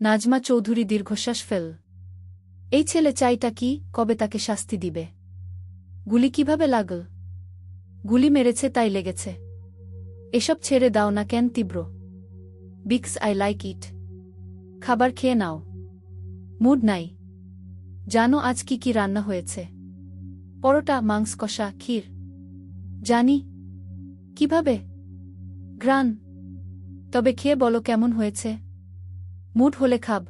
নাজমা চৌধুরী দীর্ঘশ্বাস ফেল। এই ছেলে চাইটা কি, কবে তাকে শাস্তি দিবে? গুলি কীভাবে লাগল? গুলি মেরেছে তাই লেগেছে। এসব ছেড়ে দাও না কেন তীব্র? Vicks I like it. খাবার খেয়ে নাও। মুড নাই। জানো আজ কি কি রান্না হয়েছে? পরোটা, মাংস কষা, ক্ষীর। জানি। কীভাবে? গ্রান তবে খেয়ে বলো কেমন হয়েছে? মুড হলে খাব।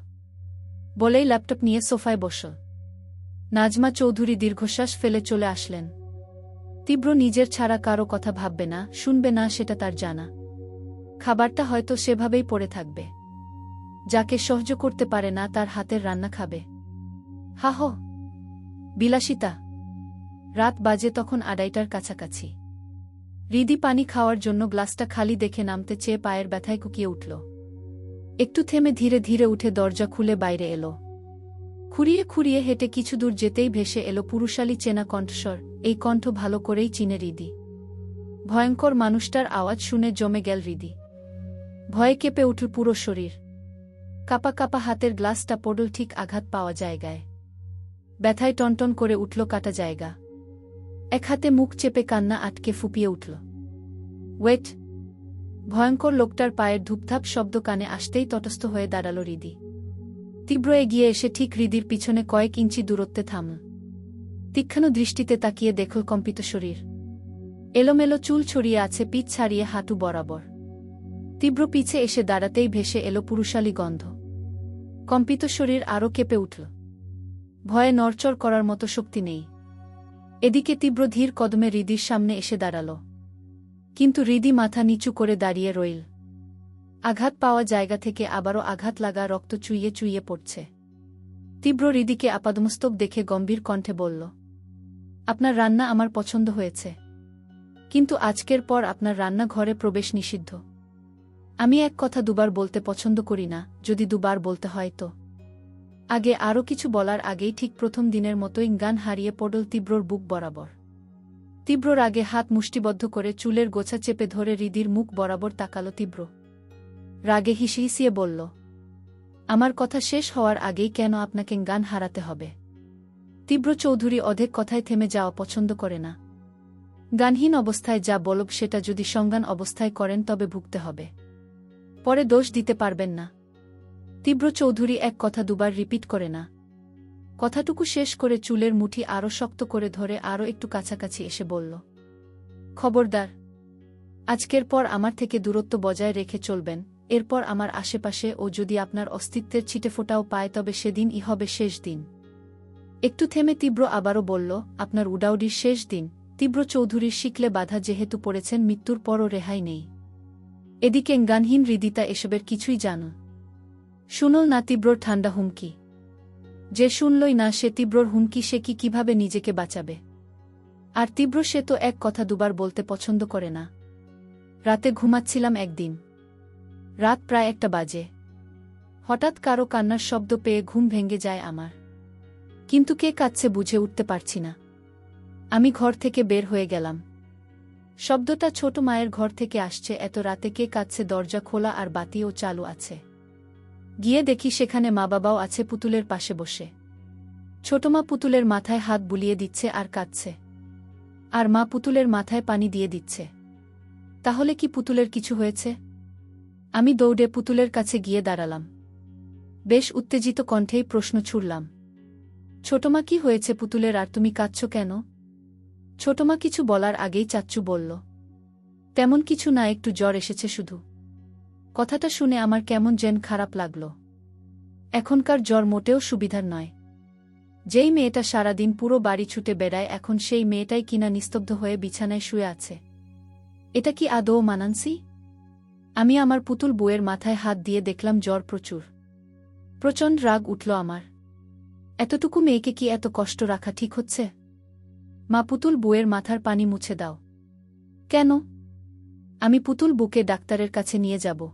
বলেই ল্যাপটপ নিয়ে সোফায় বস নাজমা চৌধুরী দীর্ঘশ্বাস ফেলে চলে আসলেন। তীব্র নিজের ছাড়া কারও কথা ভাববে না, শুনবে না, সেটা তার জানা। খাবারটা হয়তো সেভাবেই পড়ে থাকবে। যাকে সহ্য করতে পারে না, তার হাতের রান্না খাবে। হাহ বিলাসিতা! রাত বাজে তখন আড়াইটার কাছাকাছি। রিদি পানি খাওয়ার জন্য গ্লাসটা খালি দেখে নামতে চেয়ে পায়ের ব্যথায় কুকিয়ে উঠল। একটু থেমে ধীরে ধীরে উঠে দরজা খুলে বাইরে এলো। খুঁড়িয়ে খুঁড়িয়ে হেঁটে কিছু দূর যেতেই ভেসে এলো পুরুষালী চেনা কণ্ঠস্বর, এই কণ্ঠ ভালো করেই চিনে রিদি। ভয়ঙ্কর মানুষটার আওয়াজ শুনে জমে গেল রিদি। ভয়ে কেঁপে উঠল পুরো শরীর। কাপা কাপা হাতের গ্লাসটা পড়ল ঠিক আঘাত পাওয়া জায়গায়। ব্যথায় টনটন করে উঠল কাটা জায়গা। এক হাতে মুখ চেপে কান্না আটকে ফুপিয়ে উঠল। ওয়েট ভয়ঙ্কর লোকটার পায়ের ধূপধাপ শব্দ কানে আসতেই তটস্থ হয়ে দাঁড়াল রিদি। তীব্র এগিয়ে এসে ঠিক হৃদির পিছনে কয়েক ইঞ্চি দূরত্বে থামল। তীক্ষ্ণ দৃষ্টিতে তাকিয়ে দেখল কম্পিত শরীর। এলোমেলো চুল ছড়িয়ে আছে, পিঠ ছাড়িয়ে হাঁটু বরাবর। তীব্র পিছে এসে দাঁড়াতেই ভেসে এলো পুরুষালী গন্ধ। কম্পিত শরীর আরও কেঁপে উঠল। ভয়ে নড়চড় করার মতো শক্তি নেই। এদিকে তীব্র ধীর কদমে হৃদির সামনে এসে দাঁড়াল। কিন্তু হৃদি মাথা নিচু করে দাঁড়িয়ে রইল। আঘাত পাওয়া জায়গা থেকে আবারও আঘাত লাগা রক্ত চুইয়ে চুইয়ে পড়ছে। তীব্র হৃদিকে আপাদমস্তক দেখে গম্ভীর কণ্ঠে বলল, আপনার রান্না আমার পছন্দ হয়েছে। কিন্তু আজকের পর আপনার রান্না ঘরে প্রবেশ নিষিদ্ধ। আমি এক কথা দুবার বলতে পছন্দ করি না, যদি দুবার বলতে হয় তো। আগে আরও কিছু বলার আগেই ঠিক প্রথম দিনের মতোই গান হারিয়ে পড়ল তীব্রর বুক বরাবর। তীব্রর রাগে হাত মুষ্টিবদ্ধ করে চুলের গোছা চেপে ধরে হৃদির মুখ বরাবর তাকালো তীব্র। রাগে হিসিয়ে বলল, আমার কথা শেষ হওয়ার আগেই কেন আপনাকে গান হারাতে হবে? তীব্র চৌধুরী অধেক কথায় থেমে যাওয়া পছন্দ করে না। গানহীন অবস্থায় যা বলব সেটা যদি সংজ্ঞান অবস্থায় করেন তবে ভুগতে হবে। পরে দোষ দিতে পারবেন না। তীব্র চৌধুরী এক কথা দুবার রিপিট করে না। কথাটুকু শেষ করে চুলের মুঠি আরও শক্ত করে ধরে আরও একটু কাছাকাছি এসে বলল, খবরদার, আজকের পর আমার থেকে দূরত্ব বজায় রেখে চলবেন। এরপর আমার আশেপাশে ও যদি আপনার অস্তিত্বের ছিটেফোঁটাও পায় তবে সেদিনই হবে শেষ দিন একটু থেমে তীব্র আবারও বলল, আপনার উডাউডির শেষ দিন। তীব্র চৌধুরীর শিকলে বাধা যেহেতু পড়েছেন, মৃত্যুর পরও রেহাই নেই। এদিকে গানহীন হৃদিতা এসবের কিছুই জান। শুনল না তীব্র ঠান্ডা হুমকি। যে শুনলই না সে তীব্রর হুমকি সে কি কীভাবে নিজেকে বাঁচাবে। আর তীব্র সে তো এক কথা দুবার বলতে পছন্দ করে না। রাতে ঘুমাচ্ছিলাম একদিন। রাত প্রায় একটা বাজে। হঠাৎ কারও কান্নার শব্দ পেয়ে ঘুম ভেঙে যায় আমার। কিন্তু কে কাচ্ছে বুঝে উঠতে পারছি না। আমি ঘর থেকে বের হয়ে গেলাম। শব্দটা ছোট মায়ের ঘর থেকে আসছে, এত রাতে কে কাচ্ছে দরজা খোলা আর বাতিও চালু আছে। গিয়ে দেখি সেখানে মা বাবাও আছে পুতুলের পাশে বসে। ছোটমা পুতুলের মাথায় হাত বুলিয়ে দিচ্ছে আর কাঁদছে। আর মা পুতুলের মাথায় পানি দিয়ে দিচ্ছে। তাহলে কি পুতুলের কিছু হয়েছে? আমি দৌড়ে পুতুলের কাছে গিয়ে দাঁড়ালাম। বেশ উত্তেজিত কণ্ঠেই প্রশ্ন ছুড়লাম। ছোটমা, কি হয়েছে পুতুলের? আর তুমি কাঁদছ কেন? ছোটমা কিছু বলার আগেই চাচ্চু বলল, তেমন কিছু না, একটু জ্বর এসেছে শুধু। কথাটা শুনে আমার কেমন যেন খারাপ লাগল। এখনকার জ্বর মোটেও সুবিধার নয়। যেই মেয়েটা সারাদিন পুরো বাড়ি ছুটে বেড়ায়, এখন সেই মেয়েটাই কিনা নিস্তব্ধ হয়ে বিছানায় শুয়ে আছে। এটা কি আদৌ মানানসি? আমি আমার পুতুল বউয়ের মাথায় হাত দিয়ে দেখলাম জ্বর প্রচুর। প্রচণ্ড রাগ উঠল আমার। এতটুকু মেয়েকে কি এত কষ্ট রাখা ঠিক হচ্ছে? মা পুতুল বউয়ের মাথার পানি মুছে দাও। কেন? আমি পুতুল বুকে ডাক্তারের কাছে নিয়ে যাব।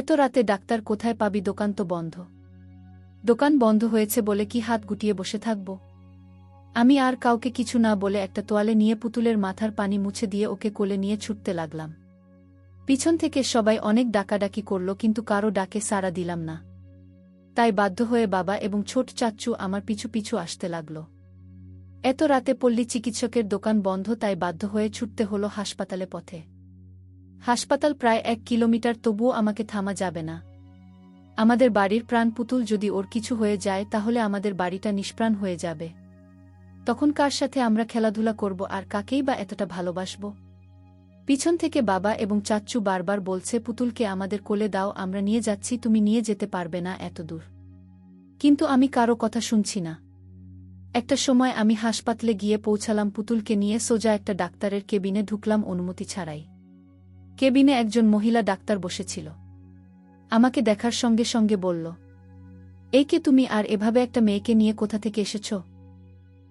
এত রাতে ডাক্তার কোথায় পাবি, দোকান তো বন্ধ। দোকান বন্ধ হয়েছে বলে কি হাত গুটিয়ে বসে থাকব? আমি আর কাউকে কিছু না বলে একটা তোয়ালে নিয়ে পুতুলের মাথার পানি মুছে দিয়ে ওকে কোলে নিয়ে ছুটতে লাগলাম। পিছন থেকে সবাই অনেক ডাকাডাকি করল, কিন্তু কারও ডাকে সাড়া দিলাম না। তাই বাধ্য হয়ে বাবা এবং ছোট চাচ্চু আমার পিছু পিছু আসতে লাগল। এত রাতে পল্লী চিকিৎসকের দোকান বন্ধ, তাই বাধ্য হয়ে ছুটতে হল হাসপাতালে পথে। হাসপাতাল প্রায় এক কিলোমিটার, তবুও আমাকে থামা যাবে না। আমাদের বাড়ির প্রাণ পুতুল যদি ওর কিছু হয়ে যায়, তাহলে আমাদের বাড়িটা নিষ্প্রাণ হয়ে যাবে। তখন কার সাথে আমরা খেলাধুলা করব আর কাকেই বা এতটা ভালোবাসব? পিছন থেকে বাবা এবং চাচ্চু বারবার বলছে, পুতুলকে আমাদের কোলে দাও, আমরা নিয়ে যাচ্ছি, তুমি নিয়ে যেতে পারবে না এত দূর। কিন্তু আমি কারও কথা শুনছি না। একটা সময় আমি হাসপাতালে গিয়ে পৌঁছালাম, পুতুলকে নিয়ে সোজা একটা ডাক্তারের কেবিনে ঢুকলাম অনুমতি ছাড়াই। কেবিনে একজন মহিলা ডাক্তার বসেছিল। আমাকে দেখার সঙ্গে সঙ্গে বলল এই কে তুমি আর এভাবে একটা মেয়েকে নিয়ে কোথা থেকে এসেছ?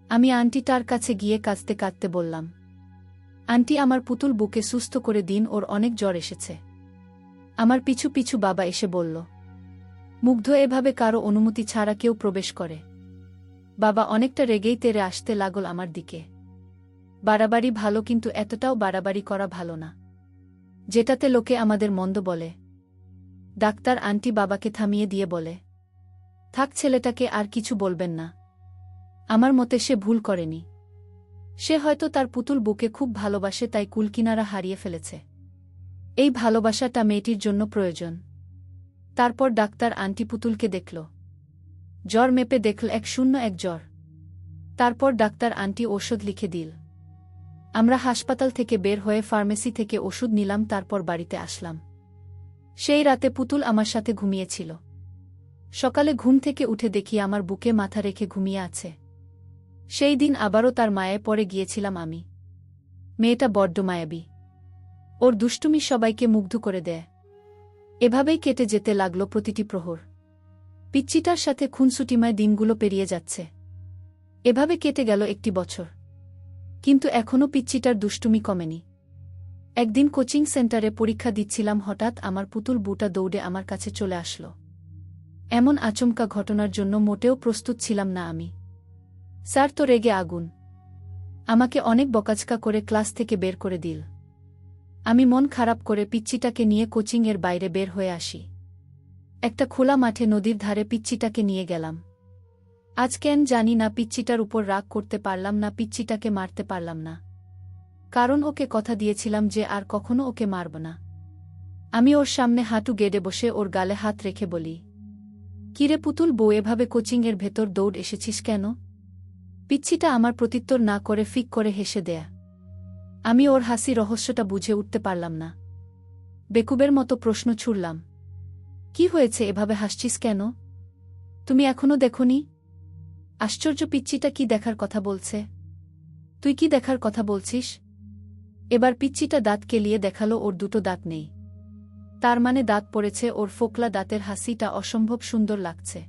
আমি আন্টিটার কাছে গিয়ে কাঁদতে কাঁদতে বললাম, আন্টি, আমার পুতুল বুকে সুস্থ করে দিন, ওর অনেক জ্বর এসেছে। আমার পিছু পিছু বাবা এসে বলল, মুগ্ধ এভাবে কারও অনুমতি ছাড়া কেউ প্রবেশ করে। বাবা অনেকটা রেগেই তেরে আসতে লাগল আমার দিকে। বাড়াবাড়ি ভালো, কিন্তু এতটাও বাড়াবাড়ি করা ভালো না। যেটাতে লোকে আমাদের মন্দ বলে। ডাক্তার আন্টি বাবাকে থামিয়ে দিয়ে বলে, থাক ছেলেটাকে আর কিছু বলবেন না। আমার মতে সে ভুল করেনি। সে হয়তো তার পুতুল বুকে খুব ভালোবাসে তাই কুলকিনারা হারিয়ে ফেলেছে। এই ভালোবাসাটা মেয়েটির জন্য প্রয়োজন। তারপর ডাক্তার আন্টি পুতুলকে দেখল। জ্বর মেপে দেখল এক শূন্য এক জ্বর। তারপর ডাক্তার আন্টি ওষুধ লিখে দিল। আমরা হাসপাতাল থেকে বের হয়ে ফার্মেসি থেকে ওষুধ নিলাম, তারপর বাড়িতে আসলাম। সেই রাতে পুতুল আমার সাথে ঘুমিয়েছিল। সকালে ঘুম থেকে উঠে দেখি আমার বুকে মাথা রেখে ঘুমিয়ে আছে। সেই দিন আবারও তার মায়ে পরে গিয়েছিলাম আমি। মেয়েটা বড্ড মায়াবী। ওর দুষ্টুমি সবাইকে মুগ্ধ করে দেয়। এভাবেই কেটে যেতে লাগল প্রতিটি প্রহর। পিচ্চিটার সাথে খুনসুটিমায় দিনগুলো পেরিয়ে যাচ্ছে। এভাবে কেটে গেল একটি বছর। কিন্তু এখনও পিচ্চিটার দুষ্টুমি কমেনি। একদিন কোচিং সেন্টারে পরীক্ষা দিচ্ছিলাম হঠাৎ আমার পুতুল বুটা দৌড়ে আমার কাছে চলে আসলো। এমন আচমকা ঘটনার জন্য মোটেও প্রস্তুত ছিলাম না আমি। স্যার তো রেগে আগুন। আমাকে অনেক বকাচকা করে ক্লাস থেকে বের করে দিল। আমি মন খারাপ করে পিচ্চিটাকে নিয়ে কোচিংয়ের বাইরে বের হয়ে আসি। একটা খোলা মাঠে নদীর ধারে পিচ্চিটাকে নিয়ে গেলাম। আজ কেন জানি না পিচ্চিটার উপর রাগ করতে পারলাম না পিচ্চিটাকে মারতে পারলাম না। কারণ ওকে কথা দিয়েছিলাম যে আর কখনো ওকে মারব না। আমি ওর সামনে হাঁটু গেড়ে বসে ওর গালে হাত রেখে বলি, কিরে পুতুল, বউ, এভাবে কোচিংয়ের ভেতর দৌড় এসেছিস কেন? পিচ্ছিটা আমার প্রত্যুত্তর না করে ফিক করে হেসে দেয়া। আমি ওর হাসি রহস্যটা বুঝে উঠতে পারলাম না। বেকুবের মতো প্রশ্ন ছুড়লাম, কি হয়েছে, এভাবে হাসছিস কেন? তুমি এখনও দেখনি? আশ্চর্য পিচ্চিটা কি দেখার কথা বলছে? তুই কি দেখার কথা বলছিস? এবার পিচ্চিটা দাঁত কেলিয়ে দেখাল ওর দুটো দাঁত নেই। তার মানে দাঁত পড়েছে ওর ফোকলা দাঁতের হাসিটা অসম্ভব সুন্দর লাগছে।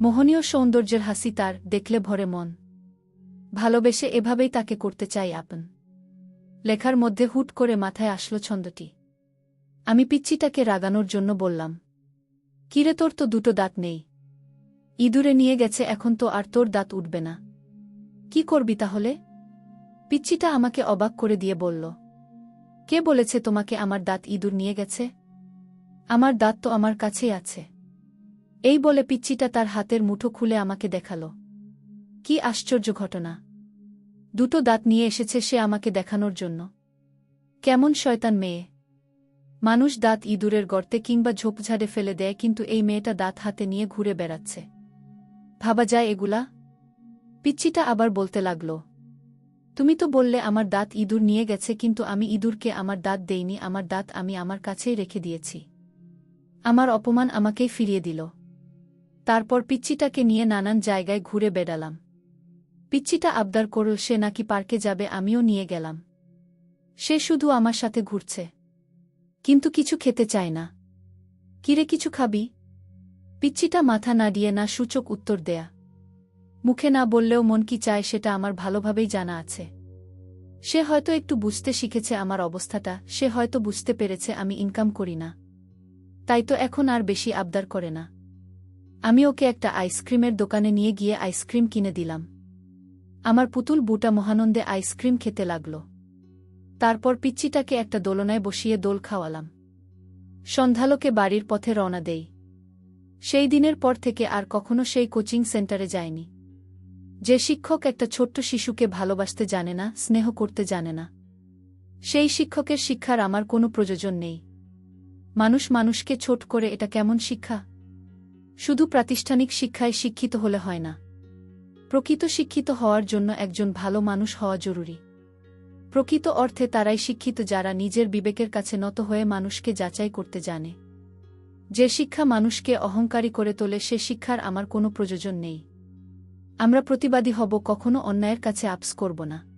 মোহনীয় সৌন্দর্যের হাসি তার, দেখলে ভরে মন। ভালোবেসে এভাবেই তাকে করতে চাই আপন। লেখার মধ্যে হুট করে মাথায় আসলো ছন্দটি। আমি পিচ্চিটাকে রাগানোর জন্য বললাম, কিরে তোর তো দুটো দাঁত নেই। ইঁদুরে নিয়ে গেছে, এখন তো আর তোর দাঁত উঠবে না। কি করবি তাহলে? পিচ্চিটা আমাকে অবাক করে দিয়ে বলল, কে বলেছে তোমাকে আমার দাঁত ইঁদুর নিয়ে গেছে? আমার দাঁত তো আমার কাছেই আছে। এই বলে পিচ্চিটা তার হাতের মুঠো খুলে আমাকে দেখাল। কি আশ্চর্য ঘটনা! দুটো দাঁত নিয়ে এসেছে সে আমাকে দেখানোর জন্য। কেমন শয়তান মেয়ে! মানুষ দাঁত ইঁদুরের গর্তে কিংবা ঝোপঝাড়ে ফেলে দেয়, কিন্তু এই মেয়েটা দাঁত হাতে নিয়ে ঘুরে বেড়াচ্ছে। ভাবা যায় এগুলা? পিচ্চিটা আবার বলতে লাগল। তুমি তো বললে আমার দাঁত ইঁদুর নিয়ে গেছে, কিন্তু আমি ইঁদুরকে আমার দাঁত দেইনি, আমার দাঁত আমি আমার কাছেই রেখে দিয়েছি। আমার অপমান আমাকেই ফিরিয়ে দিল। তারপর পিচ্চিটাকে নিয়ে নানান জায়গায় ঘুরে বেড়ালাম। পিচ্চিটা আবদার করল, সে নাকি পার্কে যাবে, আমিও নিয়ে গেলাম। সে শুধু আমার সাথে ঘুরছে। কিন্তু কিছু খেতে চায় না। কিরে, কিছু খাবি? পিচ্চিটা মাথা না দিয়ে না সূচক উত্তর দেয়া। মুখে না বললেও মন কি চায় সেটা আমার ভালোভাবেই জানা আছে। সে হয়তো একটু বুঝতে শিখেছে আমার অবস্থাটা, সে হয়তো বুঝতে পেরেছে আমি ইনকাম করি না। তাই তো এখন আর বেশি আবদার করে না। আমি ওকে একটা আইসক্রিমের দোকানে নিয়ে গিয়ে আইসক্রিম কিনে দিলাম। আমার পুতুল বুটা মহানন্দে আইসক্রিম খেতে লাগল। তারপর পিচ্চিটাকে একটা দোলনায় বসিয়ে দোল খাওয়ালাম। সন্ধ্যালোকে বাড়ির পথে রওনা দেই। সেই দিনের পর থেকে আর কখনো সেই কোচিং সেন্টারে যায়নি। যে শিক্ষক একটা ছোট্ট শিশুকে ভালোবাসতে জানে না, স্নেহ করতে জানে না। সেই শিক্ষকের শিক্ষার আমার কোনো প্রয়োজন নেই। মানুষ মানুষকে ছোট করে এটা কেমন শিক্ষা? শুধু প্রাতিষ্ঠানিক শিক্ষায় শিক্ষিত হলে হয় না। প্রকৃত শিক্ষিত হওয়ার জন্য একজন ভালো মানুষ হওয়া জরুরি। প্রকৃত অর্থে তারাই শিক্ষিত যারা নিজের বিবেকের কাছে নত হয়ে মানুষকে যাচাই করতে জানে। যে শিক্ষা মানুষকে অহংকারী করে তোলে, সে শিক্ষার আমার কোনো প্রয়োজন নেই। আমরা প্রতিবাদী হব, কখনো অন্যায়ের কাছে আপস করব না।